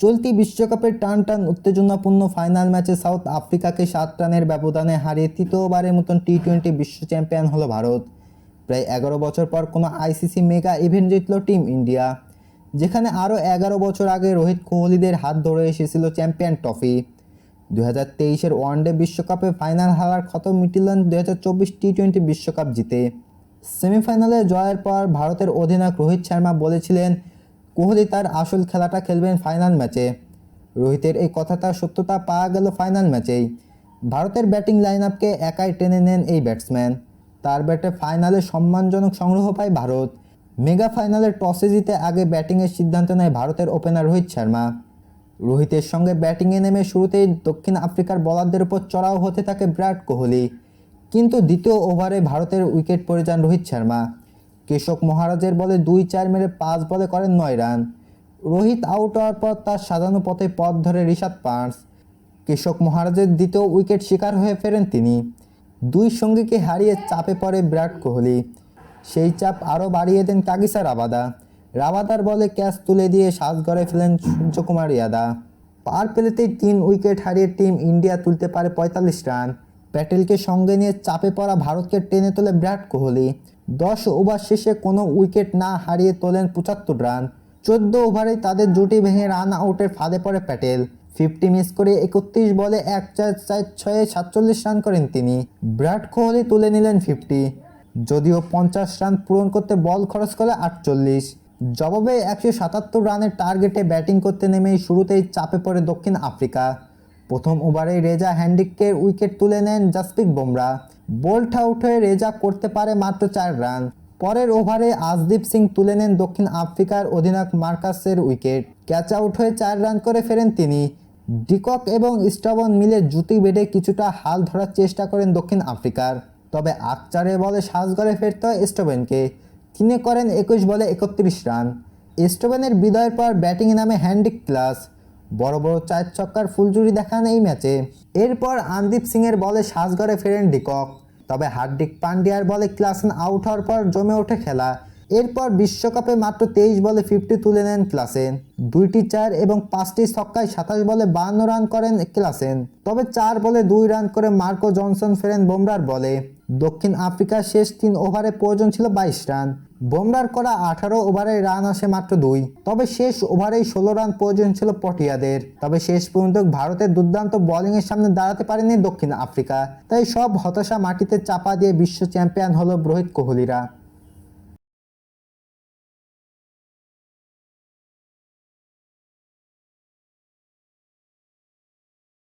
চলতি বিশ্বকাপের টান টান উত্তেজনাপূর্ণ ফাইনাল ম্যাচে সাউথ আফ্রিকাকে সাত রানের ব্যবধানে হারিয়ে তৃতীয়বারের মতন টি টোয়েন্টি বিশ্ব চ্যাম্পিয়ন হলো ভারত। প্রায় এগারো বছর পর কোনো আইসিসি মেগা ইভেন্ট জিতল টিম ইন্ডিয়া, যেখানে আরও এগারো বছর আগে রোহিত কোহলিদের হাত ধরে এসেছিল চ্যাম্পিয়ন ট্রফি। দু হাজার তেইশের ওয়ানডে বিশ্বকাপে ফাইনাল হারার ক্ষত মিটিলেন দু হাজার চব্বিশ টি টোয়েন্টি বিশ্বকাপ জিতে। সেমিফাইনালে জয়ের পর ভারতের অধিনায়ক রোহিত শর্মা বলেছিলেন কোহলি তার আসল খেলাটা খেলবেন ফাইনাল ম্যাচে রোহিতের এই কথাটার সত্যতা পাওয়া গেল ফাইনাল ম্যাচেই ভারতের ব্যাটিং লাইন আপকে একাই টেনে নেন এই ব্যাটসম্যান তার ব্যাটে ফাইনালে সম্মানজনক সংগ্রহ পায় ভারত। মেগা ফাইনালে টসে জিতে আগে ব্যাটিংয়ের সিদ্ধান্ত নেয় ভারতের ওপেনার রোহিত শর্মা। রোহিতের সঙ্গে ব্যাটিংয়ে নেমে শুরুতেই দক্ষিণ আফ্রিকার বলারদের উপর চড়াও হতে থাকে বিরাট কোহলি। কিন্তু দ্বিতীয় ওভারে ভারতের উইকেট পড়ে যান রোহিত শর্মা। কেশব মহারাজের বলে দুই চার মেরে পাঁচ বলে করেন নয় রান। রোহিত আউট হওয়ার পর তার সাজানো পথে পথ ধরে ঋষাদ পার্স কেশব মহারাজের দ্বিতীয় উইকেট শিকার হয়ে ফেরেন তিনি। দুই সঙ্গীকে হারিয়ে চাপে পড়ে বিরাট কোহলি। সেই চাপ আরও বাড়িয়ে দেন কাগিসা রাবাদা। রাবাদার বলে ক্যাচ তুলে দিয়ে সাজ গড়ে ফেলেন সূর্যকুমার ইয়াদা। পার পেলেতেই তিন উইকেট হারিয়ে টিম ইন্ডিয়া তুলতে পারে পঁয়তাল্লিশ রান। প্যাটেলকে সঙ্গে নিয়ে চাপে পড়া ভারতকে টেনে তোলে বিরাট কোহলি। দশ ওভার শেষে কোনো উইকেট না হারিয়ে তোলেন পঁচাত্তর রান। চোদ্দ ওভারেই তাদের জুটি ভেঙে রান আউটের ফাঁদে পড়ে প্যাটেল। ফিফটি মিস করে একত্রিশ বলে এক চার চার ছয়ে সাতচল্লিশ রান করেন তিনি। বিরাট কোহলি তুলে নিলেন ফিফটি। যদিও পঞ্চাশ রান পূরণ করতে বল খরচ করে আটচল্লিশ। জবাবে একশো সাতাত্তর রানের টার্গেটে ব্যাটিং করতে নেমেই শুরুতেই চাপে পড়ে দক্ষিণ আফ্রিকা। প্রথম ওভারে রেজা হ্যান্ডিকের উইকেট তুলে নেন জাসপ্রীত বুমরা। বোল্ট আউট হয়ে রেজা করতে পারে মাত্র চার রান। পরের ওভারে আজদীপ সিং তুলে নেন দক্ষিণ আফ্রিকার অধিনায়ক মার্কাসের উইকেট। ক্যাচ আউট হয়ে চার রান করে ফেরেন তিনি। ডিকক এবং স্টাবন মিলে জুতি বেডে কিছুটা হাল ধরার চেষ্টা করেন দক্ষিণ আফ্রিকার। তবে আকচারের বলে সাজগড়ে ফেরতে হয় স্টোভেনকে তিনি করেন একুশ বলে একত্রিশ রান। স্টোভেনের বিদায়ের পর ব্যাটিংয়ে নামে হ্যান্ডিক ক্লাস। বড় বড় চার ছক্কার ফুলজুরি দেখান এই ম্যাচে। এরপর আনদীপ সিংয়ের বলে সাজগড়ে ফেরেন ডিকক। তবে হার্দিক পান্ডিয়ার বলে ক্লাসেন আউট হওয়ার পর জমে ওঠে খেলা। এরপর বিশ্বকাপে মাত্র তেইশ বলে ফিফটি তুলে নেন ক্লাসেন। দুইটি চার এবং পাঁচটি ছক্কায় সাতাশ বলে বান্ন রান করেন ক্লাসেন। তবে চার বলে দুই রান করে মার্কো জনসন ফেরেন বোমরার বলে। দক্ষিণ আফ্রিকার শেষ তিন ওভারে প্রয়োজন ছিল বাইশ রান। বোমরার করা আঠারো ওভারে রান আসে মাত্র দুই। তবে শেষ ওভারেই ষোলো রান প্রয়োজন ছিল পটিয়াদের। তবে শেষ পর্যন্ত ভারতের দুর্দান্ত বোলিংয়ের সামনে দাঁড়াতে পারেনি দক্ষিণ আফ্রিকা। তাই সব হতাশা মাটিতে চাপা দিয়ে বিশ্ব চ্যাম্পিয়ন হলো রোহিত কোহলিরা।